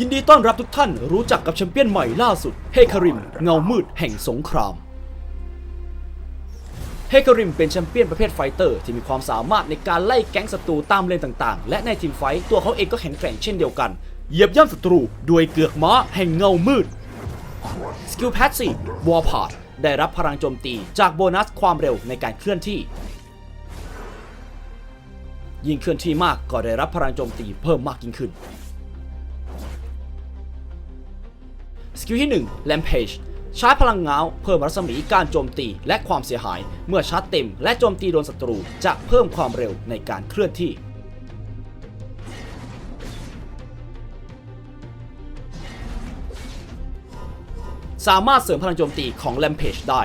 ยินดีต้อนรับทุกท่านรู้จักกับแชมเปี้ยนใหม่ล่าสุด เฮคาริม เงามืดแห่งสงคราม เฮคาริมเป็นแชมเปี้ยนประเภทไฟเตอร์ที่มีความสามารถในการไล่แก๊งศัตรูตามเลนต่างๆ และในทีมไฟท์ตัวเขาเองก็แข็งแกร่งเช่นเดียวกัน เหยียบย่ำศัตรูด้วยเกือกม้าแห่งเงามืด สกิลแพสซีฟวอลพาร์ได้รับพลังโจมตีจากโบนัสความเร็วในการเคลื่อนที่ ยิ่งเคลื่อนที่มากก็ได้รับพลังโจมตีเพิ่มมากยิ่งขึ้น สกิลที่1 Rampage ใช้พลังเงาเพิ่มรัศมีการโจมตีและความเสียหาย เมื่อชาร์จเต็มและโจมตีโดนศัตรู จะเพิ่มความเร็วในการเคลื่อนที่ สามารถเสริมพลังโจมตีของ Rampage ได้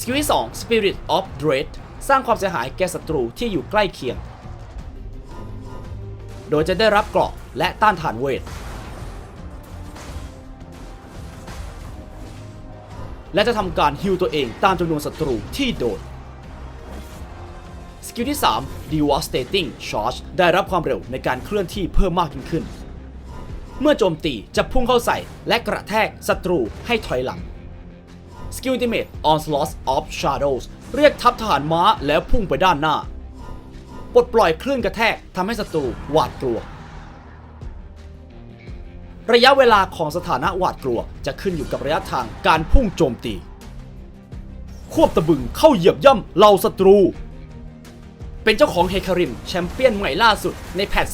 สกิลที่2 Spirit of Dread สร้างความเสียหายแก่ศัตรูที่อยู่ใกล้เคียง โดยจะได้รับเกราะและต้านทานเวท และจะทำการฮิลตัวเองตามจำนวนศัตรูที่โดนสกิลที่ 3 Devastating Charge ได้รับความเร็วในการเคลื่อนที่เพิ่มมากยิ่งขึ้น เมื่อโจมตีจะพุ่งเข้าใส่และกระแทกศัตรูให้ถอยหลังสกิล Ultimate Onslaught of Shadows เรียกทัพทหารม้าแล้วพุ่งไปด้านหน้า ปลดปล่อยคลื่นกระแทกทำให้ศัตรูหวาดกลัว ระยะเวลาของสถานะหวาดกลัวจะขึ้นอยู่กับระยะทางการพุ่งโจมตี ควบตะบึงเข้าเหยียบย่ำเหล่าศัตรู เป็นเจ้าของเฮคาริมแชมเปี้ยนใหม่ล่าสุดในแพท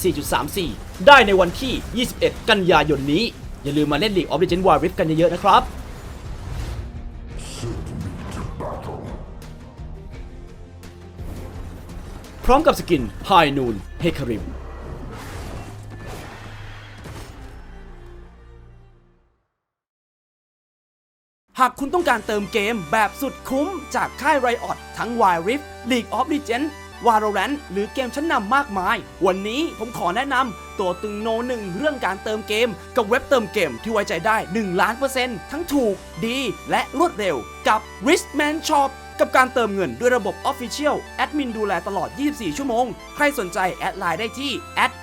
4.34 ได้ในวันที่ 21 กันยายนนี้ อย่าลืมมาเล่น League of Legends Wild Rift กันเยอะๆนะครับ พร้อมกับสกิน High Noon เฮคาริมหากคุณต้องการเติมเกมแบบสุดคุ้มจากค่าย Riot ทั้ง w i Rift League of Legends Valorant หรือเกมชั้นนำมากมาย วันนี้ผมขอแนะนำตัวตึงโนหนึ่งเรื่องการเติมเกม กับเว็บเติมเกมที่ไว้ใจได้ 1 ล้านเปอร์เซ็นต์ทั้งถูกดีและรวดเร็วกับ Richman Shop กับการเติมเงินด้วยระบบ Official แอดมินดูแลตลอด 24 ชั่วโมง ใครสนใจแอดไลน์ได้ที่